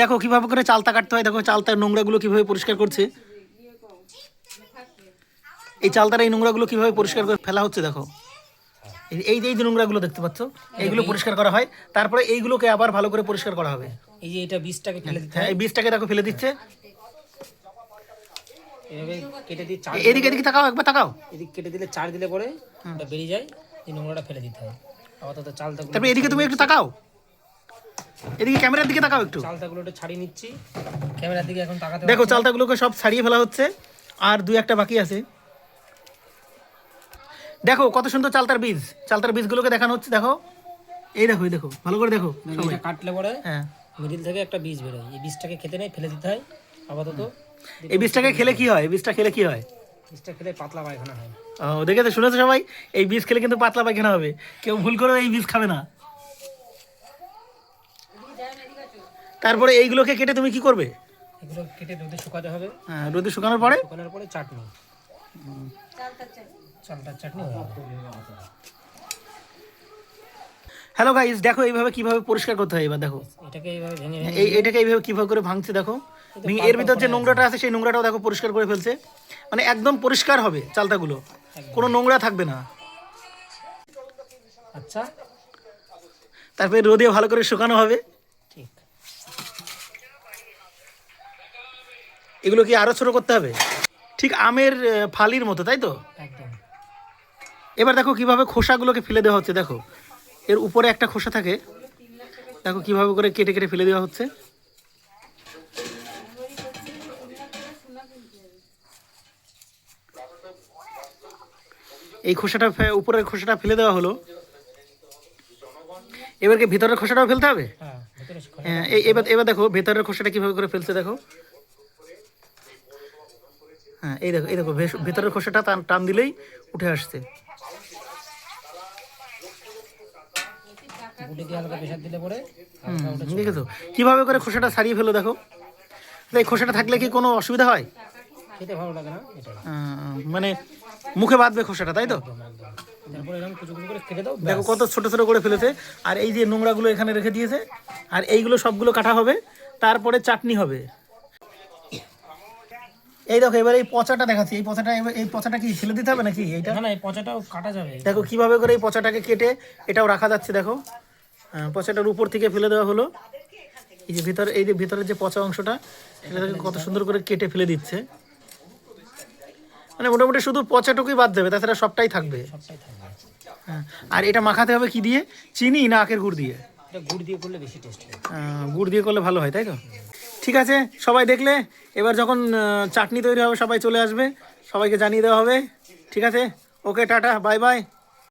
দেখো কীভাবে করে চালতা কাটতে হয় দেখো চালতার নোংরাগুলো কীভাবে পরিষ্কার করছে। এই চালতার এই নোংরাগুলো কীভাবে পরিষ্কার করে ফেলা হচ্ছে দেখো। এই- এই যে এই যে নোংরাগুলো দেখতে পাচ্ছ এইগুলো পরিষ্কার করা হয় তারপরে এইগুলোকে আবার ভালো করে পরিষ্কার করা হবে। এই যে এটা বীজটাকে ফেলে দিতে হ্যাঁ এই বীজটাকে দেখো ফেলে দিচ্ছে। এদিকে এদিকে তাকাও একবার তাকাও। এদিকে কেটে দিলে চার দিলে পরে ওটা বেরিয়ে যায় এই নোংরাটা ফেলে দিতে হয়। আপাতত চালতাগুলো তারপরে এদিকে তুমি একটু তাকাও। এদিকে ক্যামেরার দিকে তাকাও একটু। চালতাগুলো একটু ছাড়িয়ে নিচ্ছি। ক্যামেরার দিকে এখন তাকাতে দেখো চালতাগুলোকে সব ছাড়িয়ে ফেলা হচ্ছে আর দুই একটা বাকি আছে। দেখো কত সুন্দর চালতার বীজ। চালতার বীজগুলোকে দেখানো হচ্ছে দেখো। এই দেখো এই দেখো ভালো করে দেখো এটা কাটলে পরে হ্যাঁ। মিডিল থেকে একটা বীজ বেরোয়। এই বীজটাকে খেতে নেই ফেলে দিতে হয় আপাতত। এই বীজটাকে খেলে কি হয়? বীজটা খেলে কি হয়? বীজটা খেলে পাতলা পায়খানা হয়। ও দেখেছ শুনেছো সবাই এই বীজ খেলে কিন্তু পাতলা পায়খানা হবে। কেউ ভুল করে এই বীজ খাবে না। তারপরে এইগুলোকে কেটে তুমি কি করবে? এগুলো কেটে রোদে শুকাতে হবে। হ্যাঁ, রোদে শুকানোর পরে? শুকানোর পরে চাটনি। চালটার চাটনি। হ্যালো গাইস দেখো এইভাবে কীভাবে পরিষ্কার করতে হয় এবার দেখো। এটাকে এইভাবে ভেঙে এই এটাকে এইভাবে কীভাবে করে ভাঙছে দেখো। এর ভিতর যে নোংরাটা আছে সেই নোংরাটাও দেখো পরিষ্কার করে ফেলছে। মানে একদম পরিষ্কার হবে চালতাগুলো কোনো নোংরা থাকবে না। আচ্ছা। তারপরে রোদে ভালো করে শুকানো হবে ঠিক এগুলো কি আরও ছোট করতে হবে? ঠিক আমের ফালির মতো তাই তো? এবার দেখো কীভাবে খোসাগুলোকে ফেলে দেওয়া হচ্ছে দেখো। এর উপরে একটা খোসা থাকে। দেখো কীভাবে করে কেটে কেটে ফেলে দেওয়া হচ্ছে। এই খোসাটা উপরের খোসাটা ফেলে দেওয়া হলো। এবারকে ভিতরের খোসাটাও ফেলতে হবে? হ্যাঁ হ্যাঁ, এই এবার এবার দেখো ভেতরের খোসাটা কীভাবে করে ফেলছে দেখো। হ্যাঁ এই দেখো এই দেখো ভেতরের খোসাটা টান টান দিলেই উঠে আসছে। দেখেছ? কীভাবে করে খোসাটা ছাড়িয়ে ফেলো দেখো? এই খোসাটা থাকলে কি কোনো অসুবিধা হয়? খেতে ভালো লাগে না মানে মুখে বাঁধবে খোসাটা তাই তো? দেখো কত ছোট ছোট করে ফেলেছে। আর এই যে নোংরাগুলো এখানে রেখে দিয়েছে আর এইগুলো সবগুলো কাটা হবে তারপরে চাটনি হবে। এই দেখো এবার এই পচাটা দেখাচ্ছি। এই পচাটা এই পচাটা কি ফেলে দিতে হবে নাকি? এইটা? না না এই পচাটাও কাটা যাবে। দেখো কীভাবে করে এই পচাটাকে কেটে এটাও রাখা যাচ্ছে দেখো। পচাটার উপর থেকে ফেলে দেওয়া হলো। এই যে ভিতরে এই যে ভিতরের যে পচা অংশটা এটাকে কত সুন্দর করে কেটে ফেলে দিচ্ছে। মানে মোটামুটি শুধু পচাটুকুই বাদ দেবে তাছাড়া সবটাই থাকবে। সবটাই থাকবে। হ্যাঁ আর এটা মাখাতে হবে কি দিয়ে? চিনি না আখের গুড় দিয়ে। এটা গুড় দিয়ে করলে বেশি টেস্ট আহ, গুড় দিয়ে করলে ভালো হয় তাই তো? ঠিক আছে? সবাই দেখলে? এবার যখন চাটনি তৈরি হবে, সবাই চলে আসবে। সবাইকে জানিয়ে দেওয়া হবে। ঠিক আছে? ওকে, টাটা বাই বাই